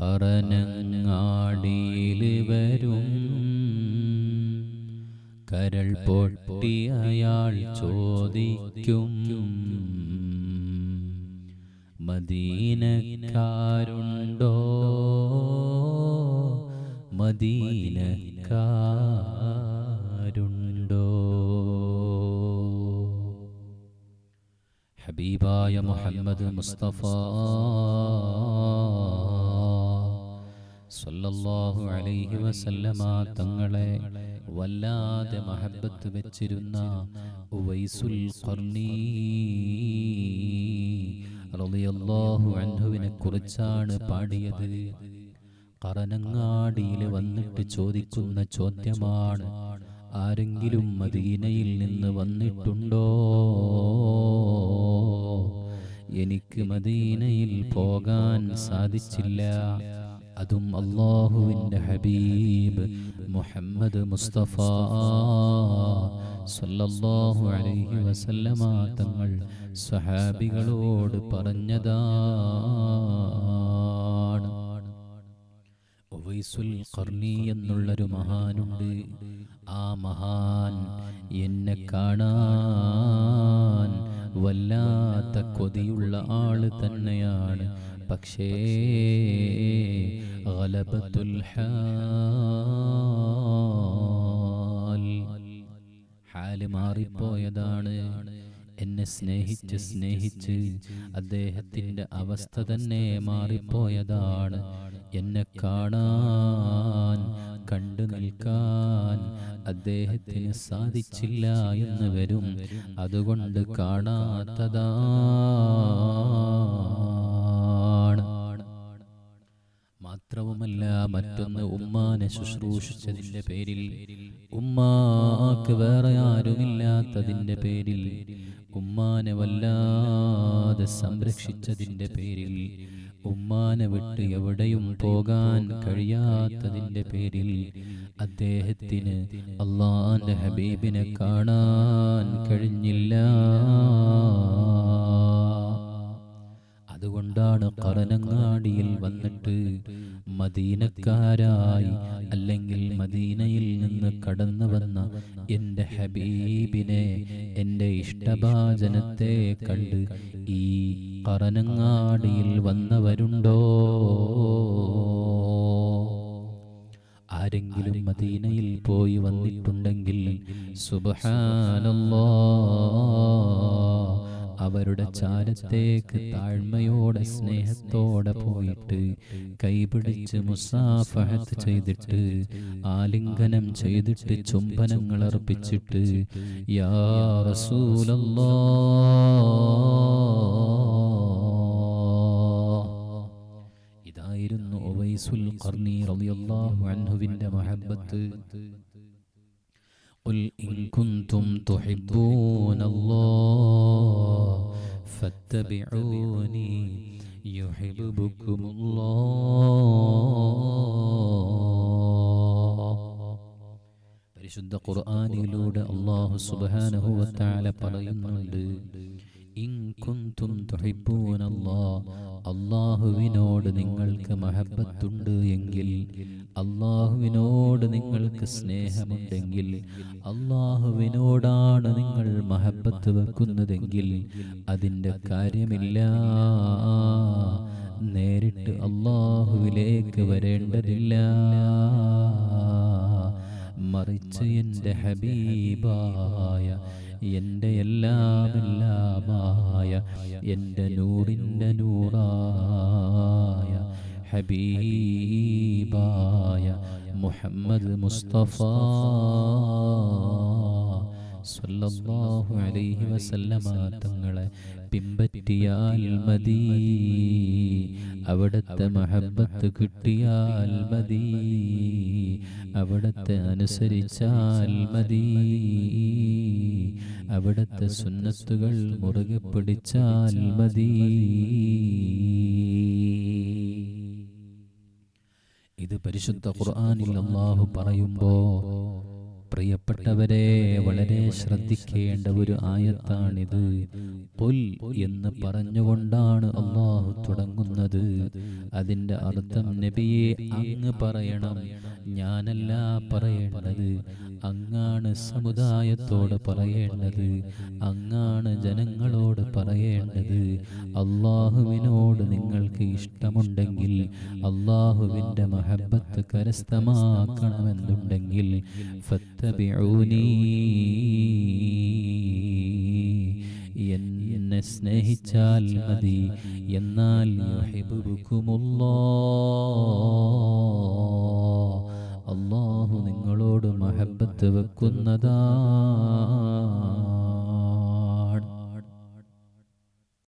കറനങ്ങാടിയിൽ വരും കരൾ പൊട്ടി അയാൾ ചോദിക്കും. മദീനക്കാരുണ്ടോ? മദീനക്കാരുണ്ടോ? ഹബീബായ മുഹമ്മദ് മുസ്തഫ സല്ലല്ലാഹു അലൈഹി വസല്ലമ തങ്ങളെ വല്ലാതെ മഹബത്ത് വെച്ചിരുന്ന ഉവൈസുൽ ഖർണീ റളിയല്ലാഹു അൻഹുവിനെ കുറിച്ചാണ് പാടിയത്. കറനങ്ങാടിയിൽ വന്നിട്ട് ചോദിക്കുന്ന ചോദ്യമാണ് ആരെങ്കിലും മദീനയിൽ നിന്ന് വന്നിട്ടുണ്ടോ? എനിക്ക് മദീനയിൽ പോകാൻ സാധിച്ചില്ല. അതും അള്ളാഹുവിന്റെ ഹബീബ് മുഹമ്മദ് മുസ്തഫ സല്ലല്ലാഹു അലൈഹി വസല്ലമ തങ്ങൾ സഹാബികളോട് പറഞ്ഞതാണ്. ഉവൈസുൽ ഖർണി എന്നുള്ളൊരു മഹാനുണ്ട്. ആ മഹാൻ എന്നെ കാണാൻ കൊതിയുള്ള ആൾ തന്നെയാണ്. പക്ഷേ ഗലബത്തുൽ ഹാൽ മാറിപ്പോയതാണ്. എന്നെ സ്നേഹിച്ച് സ്നേഹിച്ച് അദ്ദേഹത്തിന്റെ അവസ്ഥ തന്നെ മാറിപ്പോയതാണ്. എന്നെ കാണാൻ കണ്ടു നിൽക്കാൻ അദ്ദേഹത്തിന് സാധിച്ചില്ല എന്ന് വരും. അതുകൊണ്ട് കാണാത്തതാണ്. മാത്രവുമല്ല മറ്റൊന്ന് ഉമ്മാനെ ശുശ്രൂഷിച്ചതിന്റെ പേരിൽ ഉമ്മാക്ക് വേറെ ആരുമില്ലാത്തതിന്റെ പേരിൽ ഉമ്മാനെ വല്ലാതെ സംരക്ഷിച്ചതിന്റെ പേരിൽ ഉമ്മാനെ വിട്ട് എവിടെയും പോകാൻ കഴിയാത്തതിന്റെ പേരിൽ അദ്ദേഹത്തിന് അള്ളാന്റെ ഹബീബിനെ കാണാൻ കഴിഞ്ഞില്ല. അതുകൊണ്ടാണ് കറനങ്ങാടിയിൽ വന്നിട്ട് മദീനക്കാരായി അല്ലെങ്കിൽ മദീനയിൽ നിന്ന് കടന്നു വന്ന എന്റെ ഹബീബിനെ എന്റെ ഇഷ്ടഭാജനത്തെ കണ്ട് ഈ കറനങ്ങാടിയിൽ വന്നവരുണ്ടോ? ആരെങ്കിലും മദീനയിൽ പോയി വന്നിട്ടുണ്ടെങ്കിൽ സുബഹാനല്ലാ അവരുടെ ചാരത്തേക്ക് താഴ്മയോടെ സ്നേഹത്തോടെ പോയിട്ട് കൈപിടിച്ച് മുസാഫഹത്ത് ചെയ്തിട്ട് ആലിംഗനം ചെയ്തിട്ട് ചുംബനങ്ങൾ അർപ്പിച്ചിട്ട് യാ റസൂലല്ലാ. ഇതായിരുന്നു ഉവൈസുൽ ഖർണി റളിയല്ലാഹു അൻഹുവിന്റെ മഹബ്ബത്ത് قل إن كنتم تحبون الله فاتبعوني يحببكم الله പരിശുദ്ധ ഖുർആനിലൂടെ അള്ളാഹു സുബ്ഹാനഹു വതആല പറയുന്നുണ്ട് ഇൻ കുന്തും തുഹിബ്ബൂനല്ലാഹ് അള്ളാഹുവിനോട് നിങ്ങൾക്ക് മഹബത്തുണ്ട് എങ്കിൽ അള്ളാഹുവിനോട് നിങ്ങൾക്ക് സ്നേഹമുണ്ടെങ്കിൽ അള്ളാഹുവിനോടാണ് നിങ്ങൾ മഹബത്ത് വെക്കുന്നതെങ്കിൽ അതിന്റെ കാര്യമില്ല. നേരിട്ട് അള്ളാഹുവിലേക്ക് വരേണ്ടതില്ല. മറിച്ച് എന്റെ ഹബീബായ എന്റെ എല്ലാമെല്ലാമായ എന്റെ നൂറിന്റെ നൂറായ ഹബീബായ മുഹമ്മദ് മുസ്തഫ. സല്ലല്ലാഹു അലൈഹി വസല്ലമ തങ്ങളെ പിമ്പറ്റിയാൽ മതി അവിടുത്തെ മഹബത്ത് കിട്ടിയാൽ മതി അവിടുത്തെ അനുസരിച്ചാൽ മതി അവിടുത്തെ സുന്നത്തുകൾ മുറുകെ പിടിച്ചാൽ മതി ഇത് പരിശുദ്ധ ഖുർആനിൽ അള്ളാഹു പറയുമ്പോ പ്രിയപ്പെട്ടവരെ വളരെ ശ്രദ്ധിക്കേണ്ട ഒരു ആയത്താണിത്. പുൽ എന്ന് പറഞ്ഞുകൊണ്ടാണ് അള്ളാഹു തുടങ്ങുന്നത്. അതിന്റെ അർത്ഥം നബിയെ അങ്ങ് പറയണം. ഞാനല്ല പറയേണ്ടത്. അങ്ങാണ് സമുദായത്തോട് പറയേണ്ടത്. അങ്ങാണ് ജനങ്ങളോട് പറയേണ്ടത്. അള്ളാഹുവിനോട് നിങ്ങൾക്ക് ഇഷ്ടമുണ്ടെങ്കിൽ അള്ളാഹുവിന്റെ മഹബത്ത് കരസ്ഥമാക്കണമെന്നുണ്ടെങ്കിൽ ഫത്തബിഊനീ. എന്നെ സ്നേഹിച്ചാൽ മതി. എന്നാൽ യുഹിബ്ബുക്കുമുല്ലാഹ് വെക്കുന്നതാണ്